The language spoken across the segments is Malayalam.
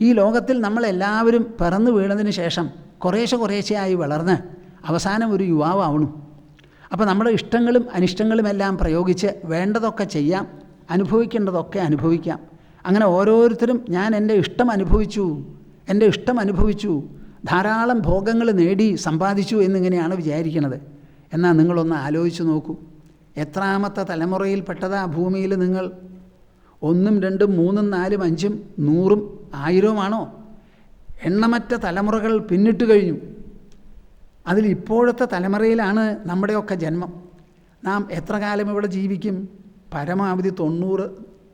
ഈ ലോകത്തിൽ നമ്മളെല്ലാവരും പിറന്നു വീണതിന് ശേഷം കുറേശ്ശെ കുറേശ്ശെയായി വളർന്ന് അവസാനം ഒരു യുവാവാവണം. അപ്പോൾ നമ്മുടെ ഇഷ്ടങ്ങളും അനിഷ്ടങ്ങളുമെല്ലാം പ്രയോഗിച്ച് വേണ്ടതൊക്കെ ചെയ്യാം അനുഭവിക്കേണ്ടതൊക്കെ അനുഭവിക്കാം. അങ്ങനെ ഓരോരുത്തരും ഞാൻ എന്റെ ഇഷ്ടം അനുഭവിച്ചു എന്റെ ഇഷ്ടം അനുഭവിച്ചു ധാരാളം ഭോഗങ്ങൾ നേടി സമ്പാദിച്ചു എന്നിങ്ങനെയാണ് വിചാരിക്കുന്നത് എന്നാൽ നിങ്ങളൊന്ന് ആലോചിച്ച് നോക്കൂ. എത്രാമത്തെ തലമുറയിൽപ്പെട്ടതാ ഭൂമിയിൽ നിങ്ങൾ? ഒന്നും രണ്ടും മൂന്നും നാലും അഞ്ചും നൂറും ആയിരവുമാണോ? എണ്ണമറ്റ തലമുറകൾ പിന്നിട്ട് കഴിഞ്ഞു. അതിൽ ഇപ്പോഴത്തെ തലമുറയിലാണ് നമ്മുടെയൊക്കെ ജന്മം. നാം എത്ര കാലം ഇവിടെ ജീവിക്കും? പരമാവധി തൊണ്ണൂറ്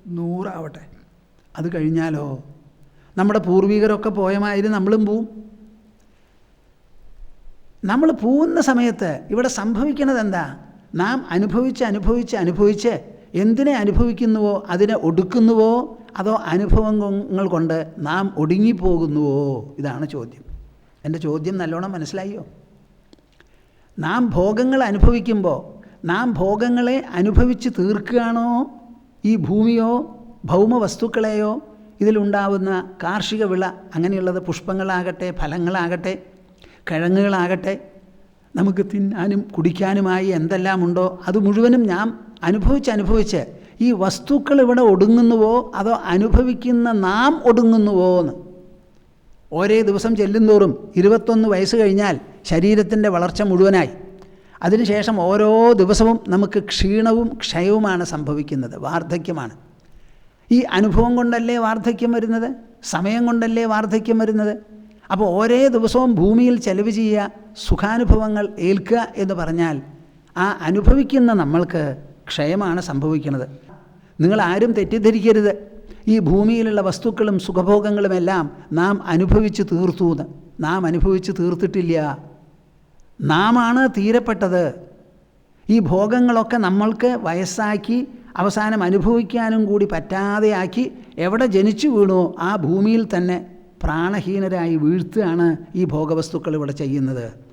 നൂറാവട്ടെ അത് കഴിഞ്ഞാലോ? നമ്മുടെ പൂർവികരൊക്കെ പോയമാതിരി നമ്മളും പോവും. നമ്മൾ പോകുന്ന സമയത്ത് ഇവിടെ സംഭവിക്കുന്നത് എന്താ നാം അനുഭവിച്ച് അനുഭവിച്ച് അനുഭവിച്ച് എന്തിനെ അനുഭവിക്കുന്നുവോ അതിനെ ഒടുക്കുന്നുവോ അതോ അനുഭവങ്ങൾ കൊണ്ട് നാം ഒടുങ്ങിപ്പോകുന്നുവോ? ഇതാണ് ചോദ്യം. എന്റെ ചോദ്യം നല്ലോണം മനസ്സിലായോ? നാം ഭോഗങ്ങൾ അനുഭവിക്കുമ്പോൾ നാം ഭോഗങ്ങളെ അനുഭവിച്ച് തീർക്കുകയാണോ? ഈ ഭൂമിയോ ഭൗമ വസ്തുക്കളെയോ ഇതിലുണ്ടാവുന്ന കാർഷിക വിള അങ്ങനെയുള്ളത് പുഷ്പങ്ങളാകട്ടെ ഫലങ്ങളാകട്ടെ കിഴങ്ങുകളാകട്ടെ നമുക്ക് തിന്നാനും കുടിക്കാനുമായി എന്തെല്ലാമുണ്ടോ? അത് മുഴുവനും നാം അനുഭവിച്ച് അനുഭവിച്ച് ഈ വസ്തുക്കൾ ഇവിടെ ഒടുങ്ങുന്നുവോ അതോ അനുഭവിക്കുന്ന നാം ഒടുങ്ങുന്നുവോ എന്ന്. ഓരോ ദിവസം ചെല്ലുന്തോറും ഇരുപത്തൊന്ന് വയസ്സ് കഴിഞ്ഞാൽ ശരീരത്തിന്റെ വളർച്ച മുഴുവനായി. അതിനുശേഷം ഓരോ ദിവസവും നമുക്ക് ക്ഷീണവും ക്ഷയവുമാണ് സംഭവിക്കുന്നത് വാർദ്ധക്യമാണ്. ഈ അനുഭവം കൊണ്ടല്ലേ വാർദ്ധക്യം വരുന്നത്? സമയം കൊണ്ടല്ലേ വാർദ്ധക്യം വരുന്നത്? അപ്പോൾ ഓരോ ദിവസവും ഭൂമിയിൽ ചെലവ് ചെയ്യുക സുഖാനുഭവങ്ങൾ ഏൽക്കുക എന്ന് പറഞ്ഞാൽ ആ അനുഭവിക്കുന്ന നമ്മൾക്ക് ക്ഷയമാണ് സംഭവിക്കുന്നത്. നിങ്ങൾ ആരും തെറ്റിദ്ധരിക്കരുത്. ഈ ഭൂമിയിലുള്ള വസ്തുക്കളും സുഖഭോഗങ്ങളുമെല്ലാം നാം അനുഭവിച്ച് തീർത്തു എന്ന്. നാം അനുഭവിച്ച് തീർത്തിട്ടില്ല. നാമാണ് തീരപ്പെട്ടത്. ഈ ഭോഗങ്ങളൊക്കെ നമ്മൾക്ക് വയസ്സാക്കി അവസാനം അനുഭവിക്കാനും കൂടി പറ്റാതെയാക്കി എവിടെ ജനിച്ചു വീണോ ആ ഭൂമിയിൽ തന്നെ പ്രാണഹീനരായി വീഴ്ത്തുകയാണ് ഈ ഭോഗവസ്തുക്കൾ ഇവിടെ ചെയ്യുന്നത്.